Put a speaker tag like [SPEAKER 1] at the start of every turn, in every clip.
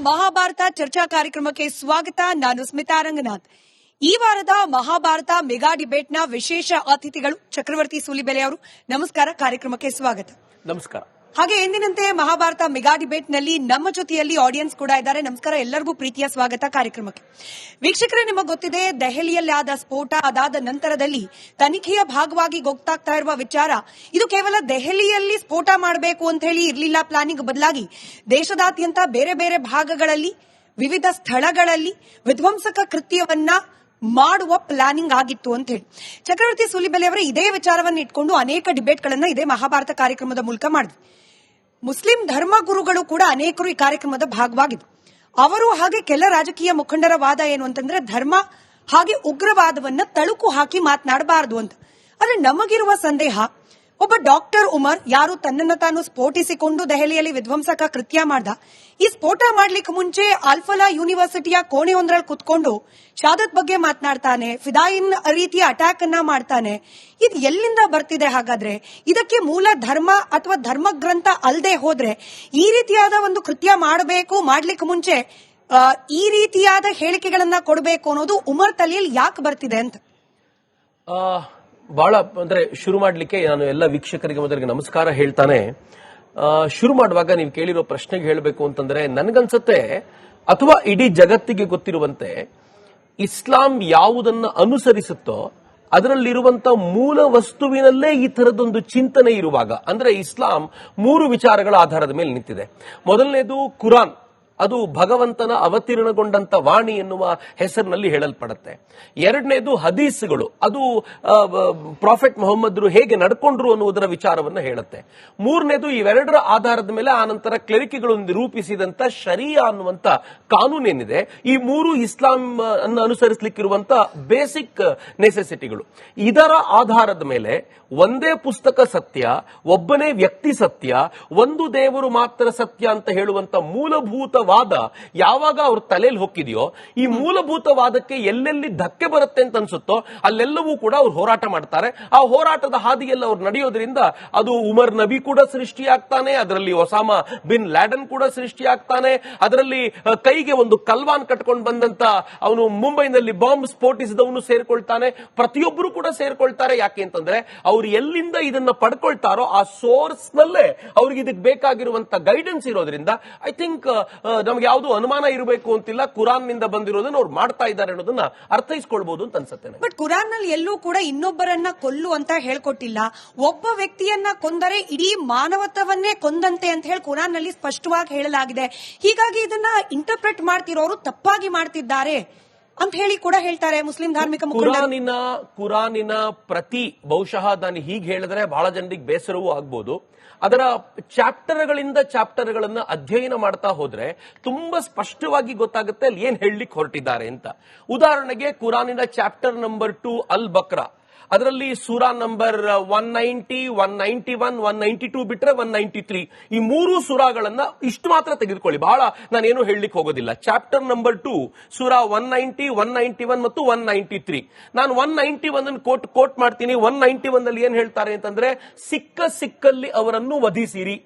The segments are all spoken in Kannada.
[SPEAKER 1] ಮಹಾಭಾರತ ಚರ್ಚಾ ಕಾರ್ಯಕ್ರಮಕ್ಕೆ ಸ್ವಾಗತ. ನಾನು ಸ್ಮಿತಾ ರಂಗನಾಥ್. ಈ ವಾರದ ಮಹಾಭಾರತ ಮೆಗಾ ಡಿಬೇಟ್ನ ವಿಶೇಷ ಅತಿಥಿಗಳು ಚಕ್ರವರ್ತಿ ಸೂಲಿಬೆಲೆ ಅವರು. ನಮಸ್ಕಾರ, ಕಾರ್ಯಕ್ರಮಕ್ಕೆ ಸ್ವಾಗತ.
[SPEAKER 2] ನಮಸ್ಕಾರ.
[SPEAKER 1] ಹಾಗೆ ಎಂದಿನಂತೆ ಮಹಾಭಾರತ ಮೆಗಾ ಡಿಬೇಟ್ನಲ್ಲಿ ನಮ್ಮ ಜೊತೆಯಲ್ಲಿ ಆಡಿಯನ್ಸ್ ಕೂಡ ಇದ್ದಾರೆ. ನಮಸ್ಕಾರ, ಎಲ್ಲರಿಗೂ ಪ್ರೀತಿಯ ಸ್ವಾಗತ ಕಾರ್ಯಕ್ರಮಕ್ಕೆ. ವೀಕ್ಷಕರೇ, ನಿಮಗೆ ಗೊತ್ತಿದೆ ದೆಹಲಿಯಲ್ಲಿ ಆದ ಸ್ಫೋಟ ಅದಾದ ನಂತರದಲ್ಲಿ ತನಿಖೆಯ ಭಾಗವಾಗಿ ಗೊತ್ತಾಗ್ತಾ ಇರುವ ವಿಚಾರ, ಇದು ಕೇವಲ ದೆಹಲಿಯಲ್ಲಿ ಸ್ಫೋಟ ಮಾಡಬೇಕು ಅಂತ ಹೇಳಿ ಇರಲಿಲ್ಲ ಪ್ಲಾನಿಂಗ್ ಬದಲಾಗಿ. ದೇಶದಾದ್ಯಂತ ಬೇರೆ ಬೇರೆ ಭಾಗಗಳಲ್ಲಿ, ವಿವಿಧ ಸ್ಥಳಗಳಲ್ಲಿ ವಿಧ್ವಂಸಕ ಕೃತ್ಯವನ್ನ ಮಾಡುವ ಪ್ಲಾನಿಂಗ್ ಆಗಿತ್ತು ಅಂತ ಹೇಳಿ. ಚಕ್ರವರ್ತಿ ಸೂಲಿಬೆಲೆ ಅವರು ಇದೇ ವಿಚಾರವನ್ನು ಇಟ್ಕೊಂಡು ಅನೇಕ ಡಿಬೇಟ್ಗಳನ್ನ ಇದೇ ಮಹಾಭಾರತ ಕಾರ್ಯಕ್ರಮದ ಮೂಲಕ ಮಾಡಿದ್ವಿ ಮುಸ್ಲಿಂ ಧರ್ಮಗುರುಗಳು ಕೂಡ ಅನೇಕರು ಈ ಕಾರ್ಯಕ್ರಮದ ಭಾಗವಾಗಿದ್ರು. ಅವರು ಹಾಗೆ ಕೆಲ ರಾಜಕೀಯ ಮುಖಂಡರ ವಾದ ಏನು ಅಂತಂದ್ರೆ ಧರ್ಮ ಹಾಗೆ ಉಗ್ರವಾದವನ್ನ ತಳುಕು ಹಾಕಿ ಮಾತನಾಡಬಾರದು ಅಂತ. ಆದ್ರೆ ನಮಗಿರುವ ಸಂದೇಹ ಒಬ್ಬ ಡಾಕ್ಟರ್ ಉಮರ್ ಯಾರು ತನ್ನನ್ನು ತಾನು ಸ್ಫೋಟಿಸಿಕೊಂಡು ದೆಹಲಿಯಲ್ಲಿ ವಿಧ್ವಂಸಕ ಕೃತ್ಯ ಮಾಡ್ದ. ಈ ಸ್ಫೋಟ ಮಾಡ್ಲಿಕ್ಕೆ ಮುಂಚೆ ಆಲ್ಫಲಾ ಯೂನಿವರ್ಸಿಟಿಯ ಕೋಣೆಯೊಂದರಲ್ಲಿ ಕುತ್ಕೊಂಡು ಶಾದತ್ ಬಗ್ಗೆ ಮಾತನಾಡ್ತಾನೆ, ಫಿದಾಯಿನ್ ರೀತಿಯ ಅಟ್ಯಾಕ್ ಅನ್ನ ಮಾಡ್ತಾನೆ. ಇದು ಎಲ್ಲಿಂದ ಬರ್ತಿದೆ ಹಾಗಾದ್ರೆ? ಇದಕ್ಕೆ ಮೂಲ ಧರ್ಮ ಅಥವಾ ಧರ್ಮ ಗ್ರಂಥ ಅಲ್ಲದೆ ಹೋದ್ರೆ ಈ ರೀತಿಯಾದ ಒಂದು ಕೃತ್ಯ ಮಾಡಬೇಕು, ಮಾಡ್ಲಿಕ್ಕೆ ಮುಂಚೆ ಈ ರೀತಿಯಾದ ಹೇಳಿಕೆಗಳನ್ನ ಕೊಡಬೇಕು ಅನ್ನೋದು ಉಮರ್ ತಲೆಯಲ್ಲಿ ಯಾಕೆ ಬರ್ತಿದೆ ಅಂತ?
[SPEAKER 2] ಬಹಳ ಅಂದ್ರೆ ಶುರು ಮಾಡಲಿಕ್ಕೆ ನಾನು ಎಲ್ಲ ವೀಕ್ಷಕರಿಗೆ ಮೊದಲಿಗೆ ನಮಸ್ಕಾರ ಹೇಳ್ತಾನೆ. ಶುರು ಮಾಡುವಾಗ ನೀವು ಕೇಳಿರೋ ಪ್ರಶ್ನೆಗೆ ಹೇಳಬೇಕು ಅಂತಂದ್ರೆ ನನಗನ್ಸುತ್ತೆ, ಅಥವಾ ಇಡೀ ಜಗತ್ತಿಗೆ ಗೊತ್ತಿರುವಂತೆ ಇಸ್ಲಾಂ ಯಾವುದನ್ನ ಅನುಸರಿಸುತ್ತೋ ಅದರಲ್ಲಿರುವಂತ ಮೂಲ ವಸ್ತುವಿನಲ್ಲೇ ಈ ತರದೊಂದು ಚಿಂತನೆ ಇರುವಾಗ, ಅಂದ್ರೆ ಇಸ್ಲಾಂ ಮೂರು ವಿಚಾರಗಳ ಆಧಾರದ ಮೇಲೆ ನಿಂತಿದೆ. ಮೊದಲನೇದು ಕುರಾನ್. ಅದು ಭಗವಂತನ ಅವತೀರ್ಣಗೊಂಡಂತ ವಾಣಿ ಎನ್ನುವ ಹೆಸರಿನಲ್ಲಿ ಹೇಳಲ್ಪಡುತ್ತೆ. ಎರಡನೇದು ಹದೀಸ್ಗಳು. ಅದು ಪ್ರಾಫೆಟ್ ಮೊಹಮ್ಮದ್ರು ಹೇಗೆ ನಡ್ಕೊಂಡ್ರು ಅನ್ನುವುದರ ವಿಚಾರವನ್ನು ಹೇಳುತ್ತೆ. ಮೂರನೇದು ಇವೆರಡರ ಆಧಾರದ ಮೇಲೆ ಆನಂತರ ನಂತರ ರೂಪಿಸಿದಂತ ಶರಿಯಾ ಅನ್ನುವಂತ ಕಾನೂನೇನಿದೆ. ಈ ಮೂರು ಇಸ್ಲಾಂ ಅನ್ನು ಅನುಸರಿಸಲಿಕ್ಕಿರುವಂತ ಬೇಸಿಕ್ ನೆಸೆಸಿಟಿಗಳು ಇದರ ಆಧಾರದ ಮೇಲೆ ಒಂದೇ ಪುಸ್ತಕ ಸತ್ಯ, ಒಬ್ಬನೇ ವ್ಯಕ್ತಿ ಸತ್ಯ, ಒಂದು ದೇವರು ಮಾತ್ರ ಸತ್ಯ ಅಂತ ಹೇಳುವಂತ ಮೂಲಭೂತವಾದ ಯಾವಾಗ ಅವ್ರ ತಲೆಯಲ್ಲಿ ಹೊಕ್ಕಿದೆಯೋ ಈ ಮೂಲಭೂತವಾದಕ್ಕೆ ಎಲ್ಲೆಲ್ಲಿ ಧಕ್ಕೆ ಬರುತ್ತೆ ಅಂತ ಅನ್ಸುತ್ತೋ ಅಲ್ಲೆಲ್ಲವೂ ಕೂಡ ಅವ್ರು ಹೋರಾಟ ಮಾಡ್ತಾರೆ. ಆ ಹೋರಾಟದ ಹಾದಿಯಲ್ಲಿ ಅವ್ರು ನಡೆಯೋದ್ರಿಂದ ಅದು ಉಮರ್ ನಬಿ ಕೂಡ ಸೃಷ್ಟಿಯಾಗ್ತಾನೆ ಅದರಲ್ಲಿ ಒಸಾಮ ಬಿನ್ ಲ್ಯಾಡನ್ ಕೂಡ ಸೃಷ್ಟಿಯಾಗ್ತಾನೆ ಅದರಲ್ಲಿ ಕೈಗೆ ಒಂದು ಕಲ್ವಾನ್ ಕಟ್ಕೊಂಡು ಬಂದಂತ ಅವನು ಮುಂಬೈನಲ್ಲಿ ಬಾಂಬ್ ಸ್ಫೋಟಿಸಿದವನು ಸೇರ್ಕೊಳ್ತಾನೆ ಪ್ರತಿಯೊಬ್ಬರು ಕೂಡ ಸೇರ್ಕೊಳ್ತಾರೆ. ಯಾಕೆ ಅಂತಂದ್ರೆ ಅವ್ರು ಎಲ್ಲಿಂದ ಇದನ್ನ ಪಡ್ಕೊಳ್ತಾರೋ ಆ ಸೋರ್ಸ್ ನಲ್ಲೇ ಅವ್ರಿಗೆ ಇದಕ್ಕೆ ಬೇಕಾಗಿರುವಂತ ಗೈಡೆನ್ಸ್ ಇರೋದ್ರಿಂದ ಐ ಥಿಂಕ್ ನಮ್ಗೆ ಯಾವುದು ಅನುಮಾನ ಇರಬೇಕು ಅಂತಿಲ್ಲ ಕುರಾನ್ನಿಂದ ಬಂದಿರೋದನ್ನ ಅವ್ರು ಮಾಡ್ತಾ ಇದ್ದಾರೆ ಅನ್ನೋದನ್ನ ಅರ್ಥೈಸ್ಕೊಳ್ಬಹುದು ಅಂತ ಅನ್ಸುತ್ತೆ
[SPEAKER 1] ಬಟ್ ಕುರಾನ್ನಲ್ಲಿ ಎಲ್ಲೂ ಕೂಡ ಇನ್ನೊಬ್ಬರನ್ನ ಕೊಲ್ಲು ಅಂತ ಹೇಳ್ಕೊಟ್ಟಿಲ್ಲ. ಒಬ್ಬ ವ್ಯಕ್ತಿಯನ್ನ ಕೊಂದರೆ ಇಡೀ ಮಾನವತ್ವವನ್ನೇ ಕೊಂದಂತೆ ಅಂತ ಹೇಳಿ ಕುರಾನ್ನಲ್ಲಿ ಸ್ಪಷ್ಟವಾಗಿ ಹೇಳಲಾಗಿದೆ. ಹೀಗಾಗಿ ಇದನ್ನ ಇಂಟರ್ಪ್ರೆಟ್ ಮಾಡ್ತಿರೋರು ತಪ್ಪಾಗಿ ಮಾಡ್ತಿದ್ದಾರೆ. ಅಂತ ಹೇಳಿ ಕೂಡ ಹೇಳ್ತಾರೆ ಮುಸ್ಲಿಂ ಧಾರ್ಮಿಕ
[SPEAKER 2] ಕುರಾನಿನ ಕುರಾನಿನ ಪ್ರತಿ ಬಹುಶಃ ನಾನು ಹೀಗೆ ಹೇಳಿದ್ರೆ ಬಹಳ ಜನರಿಗೆ ಬೇಸರವೂ ಆಗ್ಬೋದು. ಅದರ ಚಾಪ್ಟರ್ಗಳಿಂದ ಚಾಪ್ಟರ್ಗಳನ್ನ ಅಧ್ಯಯನ ಮಾಡ್ತಾ ಹೋದ್ರೆ ತುಂಬಾ ಸ್ಪಷ್ಟವಾಗಿ ಗೊತ್ತಾಗುತ್ತೆ ಅಲ್ಲಿ ಏನ್ ಹೇಳಲಿಕ್ಕೆ ಹೊರಟಿದ್ದಾರೆ ಅಂತ. ಉದಾಹರಣೆಗೆ ಕುರಾನಿನ ಚಾಪ್ಟರ್ ನಂಬರ್ ಟು ಅಲ್ ಬಕ್ರಾ ಅದರಲ್ಲಿ ಸೂರಾ number one ninety one ninety one one ninety two ಬಿಟ್ರೆ ಒನ್ ನೈಂಟಿ ತ್ರೀ. ಈ ಮೂರು ಸುರಾಗಳನ್ನ ಇಷ್ಟು ಮಾತ್ರ ತೆಗೆದುಕೊಳ್ಳಿ. ಬಹಳ ನಾನೇನು ಹೇಳಲಿಕ್ಕೆ ಹೋಗೋದಿಲ್ಲ. Chapter number two, ಸೂರಾ one ninety one ninety one ಮತ್ತು ಒನ್ ನೈಂಟಿ ತ್ರೀ. ನಾನು one ninety one quote quote ಮಾಡ್ತೀನಿ. ಒನ್ ನೈಂಟಿ ಒನ್ ಅಲ್ಲಿ ಏನ್ ಹೇಳ್ತಾರೆ ಅಂತಂದ್ರೆ ಸಿಕ್ಕ ಸಿಕ್ಕಲ್ಲಿ ಅವರನ್ನು ವಧಿಸಿರಿ.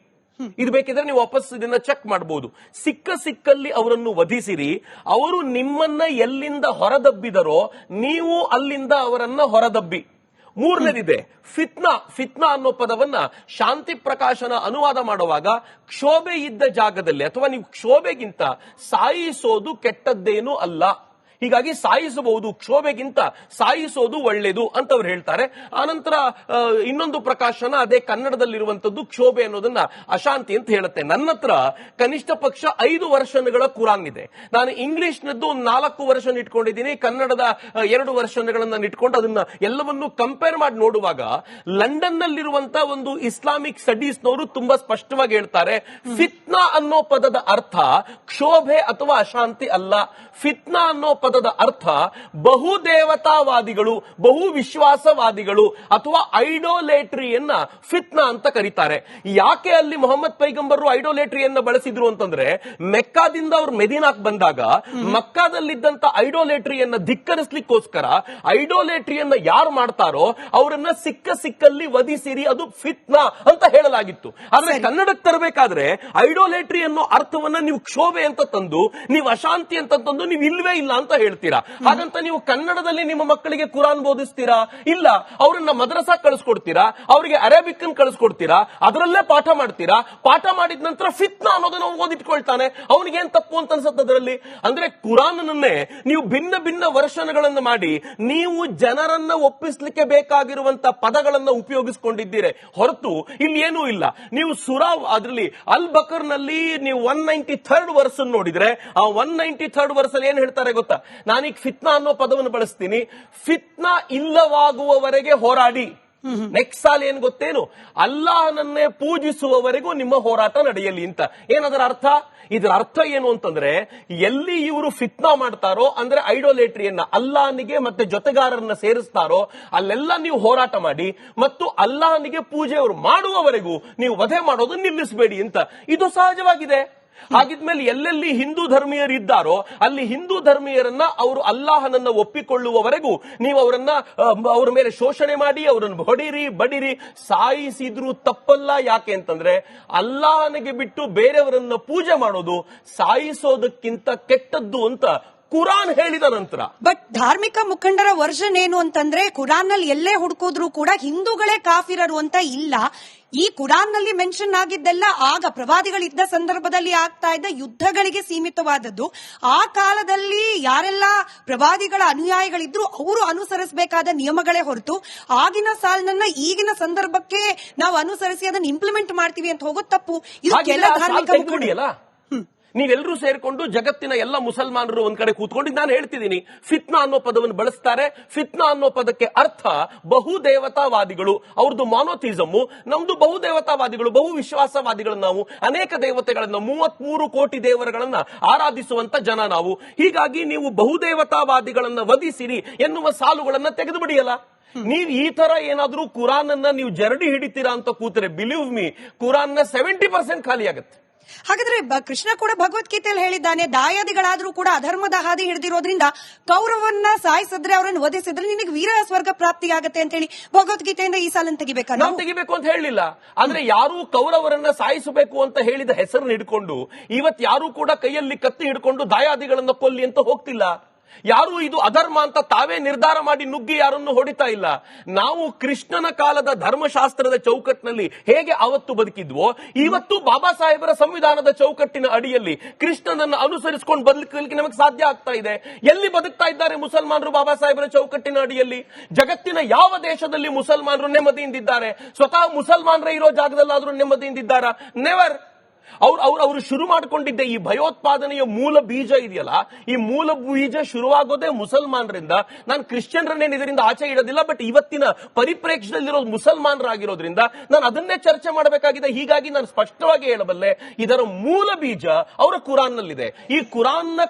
[SPEAKER 2] ಇದು ಬೇಕಿದ್ರೆ ನೀವು ವಾಪಸ್ ಇದನ್ನ ಚೆಕ್ ಮಾಡಬಹುದು ಸಿಕ್ಕ ಸಿಕ್ಕಲ್ಲಿ ಅವರನ್ನು ವಧಿಸಿರಿ. ಅವರು ನಿಮ್ಮನ್ನ ಎಲ್ಲಿಂದ ಹೊರದಬ್ಬಿದರೋ ನೀವು ಅಲ್ಲಿಂದ ಅವರನ್ನ ಹೊರದಬ್ಬಿ. ಮೂರನೇದಿದೆ, ಫಿತ್ನಾ ಫಿತ್ನಾ ಅನ್ನೋ ಪದವನ್ನ ಶಾಂತಿ ಪ್ರಕಾಶನ ಅನುವಾದ ಮಾಡುವಾಗ ಕ್ಷೋಭೆ ಇದ್ದ ಜಾಗದಲ್ಲಿ, ಅಥವಾ ನೀವು ಕ್ಷೋಭೆಗಿಂತ ಸಾಯಿಸೋದು ಕೆಟ್ಟದ್ದೇನೂ ಅಲ್ಲ. ಹೀಗಾಗಿ ಸಾಯಿಸಬಹುದು ಕ್ಷೋಭೆಗಿಂತ ಸಾಯಿಸೋದು ಒಳ್ಳೇದು ಅಂತ ಅವ್ರು ಹೇಳ್ತಾರೆ. ಆನಂತರ ಇನ್ನೊಂದು ಪ್ರಕಾಶನ ಅದೇ ಕನ್ನಡದಲ್ಲಿರುವಂತದ್ದು ಕ್ಷೋಭೆ ಅನ್ನೋದನ್ನ ಅಶಾಂತಿ ಅಂತ ಹೇಳುತ್ತೆ. ನನ್ನ ಹತ್ರ ಕನಿಷ್ಠ ಪಕ್ಷ ಐದು ವರ್ಷಗಳ ಕುರಾನ್ ಇದೆ. ನಾನು ಇಂಗ್ಲಿಷ್ನದ್ದು ಒಂದು ನಾಲ್ಕು ವರ್ಷ ಇಟ್ಕೊಂಡಿದ್ದೀನಿ, ಕನ್ನಡದ ಎರಡು ವರ್ಷಗಳನ್ನ ಇಟ್ಕೊಂಡು ಅದನ್ನ ಎಲ್ಲವನ್ನು ಕಂಪೇರ್ ಮಾಡಿ ನೋಡುವಾಗ ಲಂಡನ್ ನಲ್ಲಿರುವಂತಹ ಒಂದು ಇಸ್ಲಾಮಿಕ್ ಸ್ಟಡೀಸ್ನವರು ತುಂಬಾ ಸ್ಪಷ್ಟವಾಗಿ ಹೇಳ್ತಾರೆ, ಫಿತ್ನಾ ಅನ್ನೋ ಪದದ ಅರ್ಥ ಕ್ಷೋಭೆ ಅಥವಾ ಅಶಾಂತಿ ಅಲ್ಲ. ಫಿತ್ನಾ ಅನ್ನೋ ಪದದ ಅರ್ಥ ಬಹುದೇವತಾವಾದಿಗಳು ಬಹು ವಿಶ್ವಾಸವಾದಿಗಳು ಅಥವಾ ಐಡೋಲೇಟ್ರಿಯನ್ನ ಫಿತ್ನ ಅಂತ ಕರೀತಾರೆ. ಯಾಕೆ ಅಲ್ಲಿ ಮೊಹಮ್ಮದ್ ಪೈಗಂಬರು ಐಡೋಲೇಟ್ರಿಯನ್ನ ಬಳಸಿದ್ರು ಅಂತಂದ್ರೆ ಮೆಕ್ಕಾದಿಂದ ಅವ್ರು ಮೆದಿನಾಕ್ ಬಂದಾಗ ಮಕ್ಕಾದಲ್ಲಿದ್ದಂತ ಐಡೋಲೇಟ್ರಿಯನ್ನ ಧಿಕ್ಕರಿಸ್ಲಿಕ್ಕೋಸ್ಕರ ಐಡೋಲೇಟ್ರಿಯನ್ನ ಯಾರು ಮಾಡ್ತಾರೋ ಅವರನ್ನ ಸಿಕ್ಕ ಸಿಕ್ಕಲ್ಲಿ ವಧಿಸಿರಿ ಅದು ಫಿತ್ನಾ ಅಂತ ಹೇಳಲಾಗಿತ್ತು. ಆದ್ರೆ ಕನ್ನಡಕ್ಕೆ ತರಬೇಕಾದ್ರೆ ಐಡೋಲೇಟ್ರಿ ಅನ್ನೋ ಅರ್ಥವನ್ನ ನೀವು ಕ್ಷೋಭೆ ಅಂತ ತಂದು ನೀವು ಅಶಾಂತಿ ಅಂತ ತಂದು ನೀವು ಇಲ್ವೇ ಇಲ್ಲ ಅಂತ ಹೇಳ್ತೀರಾ? ಹಾಗಂತ ನೀವು ಕನ್ನಡದಲ್ಲಿ ನಿಮ್ಮ ಮಕ್ಕಳಿಗೆ ಕುರಾನ್ ಬೋಧಿಸ್ತೀರಾ? ಇಲ್ಲ, ಅವ್ರನ್ನ ಮದ್ರಸಾ ಕಳಿಸ್ಕೊಡ್ತೀರಾ? ಅವರಿಗೆ ಅರೇಬಿಕ್ ಕಳಿಸ್ಕೊಡ್ತೀರಾ? ಅದರಲ್ಲೇ ಪಾಠ ಮಾಡ್ತೀರಾ? ಪಾಠ ಮಾಡಿದ ನಂತರ ಫಿತ್ನಾ ಅನ್ನೋದನ್ನ ಓದಿಟ್ಕೊಳ್ತಾನೆ. ಅವನಿಗೆ ಏನ್ ತಪ್ಪು ಅಂತ ಅನ್ಸುತ್ತೆ ಅದರಲ್ಲಿ? ಅಂದ್ರೆ ಕುರಾನ್ನನ್ನೇ ನೀವು ಭಿನ್ನ ಭಿನ್ನ ವರ್ಷನಗಳನ್ನು ಮಾಡಿ ನೀವು ಜನರನ್ನ ಒಪ್ಪಿಸ್ಲಿಕ್ಕೆ ಬೇಕಾಗಿರುವಂತ ಪದಗಳನ್ನ ಉಪಯೋಗಿಸ್ಕೊಂಡಿದ್ದೀರಿ. ಹೊರತು ಇಲ್ಲಿ ಏನೂ ಇಲ್ಲ. ನೀವು ಸುರಾವ್ ಅದರಲ್ಲಿ ಅಲ್ ಬಕರ್ನಲ್ಲಿ ನೀವು ಒನ್ ನೈಂಟಿ ಥರ್ಡ್ ವರ್ಸ್ ನೋಡಿದ್ರೆ ಆ ಒನ್ ನೈಂಟಿ ಥರ್ಡ್ ವರ್ಸ್ ಅಲ್ಲಿ ಏನ್ ಹೇಳ್ತಾರೆ ಗೊತ್ತಾ? ನಾನೀಗ ಫಿತ್ನಾ ಅನ್ನೋ ಪದವನ್ನು ಬಳಸ್ತೀನಿ. ಫಿತ್ನಾ ಇಲ್ಲವಾಗುವವರೆಗೆ ಹೋರಾಡಿ. ನೆಕ್ಸ್ಟ್ ಸಾಲ ಏನ್ ಗೊತ್ತೇನು? ಅಲ್ಲಾಹನನ್ನೇ ಪೂಜಿಸುವವರೆಗೂ ನಿಮ್ಮ ಹೋರಾಟ ನಡೆಯಲಿ ಅಂತ. ಏನದರ ಅರ್ಥ? ಇದರ ಅರ್ಥ ಏನು ಅಂತಂದ್ರೆ, ಎಲ್ಲಿ ಇವರು ಫಿತ್ನಾ ಮಾಡ್ತಾರೋ, ಅಂದ್ರೆ ಐಡೋಲೇಟ್ರಿಯನ್ನ, ಅಲ್ಲಾಹನಿಗೆ ಮತ್ತೆ ಜೊತೆಗಾರರನ್ನ ಸೇರಿಸ್ತಾರೋ, ಅಲ್ಲೆಲ್ಲ ನೀವು ಹೋರಾಟ ಮಾಡಿ, ಮತ್ತು ಅಲ್ಲಾಹನಿಗೆ ಪೂಜೆ ಅವರು ಮಾಡುವವರೆಗೂ ನೀವು ವಧೆ ಮಾಡೋದು ನಿಲ್ಲಿಸಬೇಡಿ ಅಂತ. ಇದು ಸಹಜವಾಗಿದೆ. ಹಾಗಿದ್ಮೇಲೆ ಎಲ್ಲೆಲ್ಲಿ ಹಿಂದೂ ಧರ್ಮೀಯರಿದ್ದಾರೋ ಅಲ್ಲಿ ಹಿಂದೂ ಧರ್ಮೀಯರನ್ನ ಅವರು ಅಲ್ಲಾಹನನ್ನ ಒಪ್ಪಿಕೊಳ್ಳುವವರೆಗೂ ನೀವು ಅವರನ್ನ ಅವರ ಮೇಲೆ ಶೋಷಣೆ ಮಾಡಿ, ಅವರನ್ನು ಹೊಡಿರಿ, ಬಡಿರಿ, ಸಾಯಿಸಿದ್ರು ತಪ್ಪಲ್ಲ. ಯಾಕೆ ಅಂತಂದ್ರೆ ಅಲ್ಲಾಹನಿಗೆ ಬಿಟ್ಟು ಬೇರೆಯವರನ್ನ ಪೂಜೆ ಮಾಡೋದು ಸಾಯಿಸೋದಕ್ಕಿಂತ ಕೆಟ್ಟದ್ದು ಅಂತ ಕುರಾನ್ ಹೇಳಿದ ನಂತರ.
[SPEAKER 1] ಬಟ್ ಧಾರ್ಮಿಕ ಮುಖಂಡರ ವರ್ಷನ್ ಏನು ಅಂತಂದ್ರೆ ಕುರಾನ್ನಲ್ಲಿ ಎಲ್ಲೇ ಹುಡುಕಿದ್ರು ಕೂಡ ಹಿಂದೂಗಳೇ ಕಾಫಿರರು ಅಂತ ಇಲ್ಲ. ಈ ಕುರಾನ್ನಲ್ಲಿ ಮೆನ್ಷನ್ ಆಗಿದ್ದೆಲ್ಲ ಆಗ ಪ್ರವಾದಿಗಳಿದ್ದ ಸಂದರ್ಭದಲ್ಲಿ ಆಗ್ತಾ ಇದ್ದ ಯುದ್ಧಗಳಿಗೆ ಸೀಮಿತವಾದದ್ದು. ಆ ಕಾಲದಲ್ಲಿ ಯಾರೆಲ್ಲ ಪ್ರವಾದಿಗಳ ಅನುಯಾಯಿಗಳಿದ್ರು ಅವರು ಅನುಸರಿಸಬೇಕಾದ ನಿಯಮಗಳೇ ಹೊರತು ಆಗಿನ ಸಾಲಿನನ್ನ ಈಗಿನ ಸಂದರ್ಭಕ್ಕೆ ನಾವು ಅನುಸರಿಸಿ ಅದನ್ನ ಇಂಪ್ಲಿಮೆಂಟ್ ಮಾಡ್ತೀವಿ ಅಂತ ಹೋಗೋದು ತಪ್ಪು. ಇದು ಧಾರ್ಮಿಕ
[SPEAKER 2] ತೆಗ್ದ್ಬಿಡಿಯಲ್ಲ ನೀವೆಲ್ಲರೂ ಸೇರ್ಕೊಂಡು ಜಗತ್ತಿನ ಎಲ್ಲ ಮುಸಲ್ಮಾನರು ಒಂದ್ ಕಡೆ ಕೂತ್ಕೊಂಡು ನಾನು ಹೇಳ್ತಿದ್ದೀನಿ. ಫಿತ್ನಾ ಅನ್ನೋ ಪದವನ್ನು ಬಳಸ್ತಾರೆ. ಫಿತ್ನಾ ಅನ್ನೋ ಪದಕ್ಕೆ ಅರ್ಥ ಬಹುದೇವತಾವಾದಿಗಳು. ಅವ್ರದ್ದು ಮಾನೋಥಿಸಮ್ ನಮ್ದು ಬಹುದೇವತಾವಾದಿಗಳು, ಬಹು ವಿಶ್ವಾಸವಾದಿಗಳು ನಾವು. ಅನೇಕ ದೇವತೆಗಳನ್ನ, ಮೂವತ್ಮೂರು ಕೋಟಿ ದೇವರುಗಳನ್ನ ಆರಾಧಿಸುವಂತ ಜನ ನಾವು. ಹೀಗಾಗಿ ನೀವು ಬಹುದೇವತಾವಾದಿಗಳನ್ನ ವಧಿಸಿರಿ ಎನ್ನುವ ಸಾಲುಗಳನ್ನ ತೆಗೆದು ಬಿಡಿಯಲ್ಲ ನೀವು ಈ ತರ ಏನಾದ್ರೂ ಕುರಾನ್ ಅನ್ನ ನೀವು ಜರಡಿ ಹಿಡಿತೀರಾ ಅಂತ ಕೂತರೆ ಬಿಲೀವ್ ಮೀ ಕುರಾನ್ನ ಸೆವೆಂಟಿ ಪರ್ಸೆಂಟ್ ಖಾಲಿ ಆಗುತ್ತೆ
[SPEAKER 1] ಹಾಗಾದ್ರೆ ಕೃಷ್ಣ ಕೂಡ ಭಗವದ್ಗೀತೆಯಲ್ಲಿ ಹೇಳಿದ್ದಾನೆ ದಾಯಾದಿಗಳಾದ್ರೂ ಕೂಡ ಅಧರ್ಮದ ಹಾದಿ ಹಿಡಿದಿರೋದ್ರಿಂದ ಕೌರವನ್ನ ಸಾಯಿಸಿದ್ರೆ ಅವರನ್ನು ವಧಿಸಿದ್ರೆ ನಿನಗೆ ವೀರ ಸ್ವರ್ಗ ಪ್ರಾಪ್ತಿ ಪ್ರಾಪ್ತಿಯಾಗತ್ತೆ ಅಂತ ಹೇಳಿ ಭಗವದ್ಗೀತೆಯಿಂದ ಈ ಸಾಲನ್ನು ತೆಗಿಬೇಕಾ
[SPEAKER 2] ನಾವು? ತೆಗಿಬೇಕು ಅಂತ ಹೇಳಿಲ್ಲ. ಅಂದ್ರೆ ಯಾರು ಕೌರವರನ್ನ ಸಾಯಿಸಬೇಕು ಅಂತ ಹೇಳಿದ ಹೆಸರನ್ನು ಹಿಡ್ಕೊಂಡು ಇವತ್ ಯಾರು ಕೂಡ ಕೈಯಲ್ಲಿ ಕತ್ತಿ ಹಿಡ್ಕೊಂಡು ದಾಯಾದಿಗಳನ್ನ ಕೊಲ್ಲಿ ಅಂತ ಹೋಗ್ತಿಲ್ಲ. ಯಾರು ಇದು ಅಧರ್ಮ ಅಂತ ತಾವೇ ನಿರ್ಧಾರ ಮಾಡಿ ನುಗ್ಗಿ ಯಾರನ್ನು ಹೊಡಿತಾ ಇಲ್ಲ. ನಾವು ಕೃಷ್ಣನ ಕಾಲದ ಧರ್ಮಶಾಸ್ತ್ರದ ಚೌಕಟ್ಟಿನಲ್ಲಿ ಹೇಗೆ ಅವತ್ತು ಬದುಕಿದ್ವೋ, ಇವತ್ತು ಬಾಬಾ ಸಾಹೇಬರ ಸಂವಿಧಾನದ ಚೌಕಟ್ಟಿನ ಅಡಿಯಲ್ಲಿ ಕೃಷ್ಣನನ್ನು ಅನುಸರಿಸಿಕೊಂಡು ಬದುಕಲಿಕ್ಕೆ ನಮಗೆ ಸಾಧ್ಯ ಆಗ್ತಾ ಇದೆ. ಎಲ್ಲಿ ಬದುಕ್ತಾ ಇದ್ದಾರೆ ಮುಸಲ್ಮಾನರು ಬಾಬಾ ಸಾಹೇಬರ ಚೌಕಟ್ಟಿನ ಅಡಿಯಲ್ಲಿ? ಜಗತ್ತಿನ ಯಾವ ದೇಶದಲ್ಲಿ ಮುಸಲ್ಮಾನರು ನೆಮ್ಮದಿಯಿಂದಿದ್ದಾರೆ? ಸ್ವತಃ ಮುಸಲ್ಮಾನರೇ ಇರೋ ಜಾಗದಲ್ಲಾದ್ರೂ ನೆಮ್ಮದಿಯಿಂದಿದ್ದಾರಾ? ನೆವರ್ ಅವ್ರು ಅವ್ರು ಅವರು ಶುರು ಮಾಡಿಕೊಂಡಿದ್ದ ಈ ಭಯೋತ್ಪಾದನೆಯ ಮೂಲ ಬೀಜ ಇದೆಯಲ್ಲ, ಈ ಮೂಲ ಬೀಜ ಶುರುವಾಗೋದೇ ಮುಸಲ್ಮಾನರಿಂದ. ನಾನು ಕ್ರಿಶ್ಚಿಯನ್ರನ್ನೇನು ಇದರಿಂದ ಆಚೆ ಇಡೋದಿಲ್ಲ ಬಟ್ ಇವತ್ತಿನ ಪರಿಪ್ರೇಕ್ಷದಲ್ಲಿರೋ ಮುಸಲ್ಮಾನರಾಗಿರೋದ್ರಿಂದ ನಾನು ಅದನ್ನೇ ಚರ್ಚೆ ಮಾಡಬೇಕಾಗಿದೆ. ಹೀಗಾಗಿ ನಾನು ಸ್ಪಷ್ಟವಾಗಿ ಹೇಳಬಲ್ಲೆ, ಇದರ ಮೂಲ ಬೀಜ ಅವರ ಕುರಾನ್ನಲ್ಲಿದೆ. ಈ ಕುರಾನ್ನ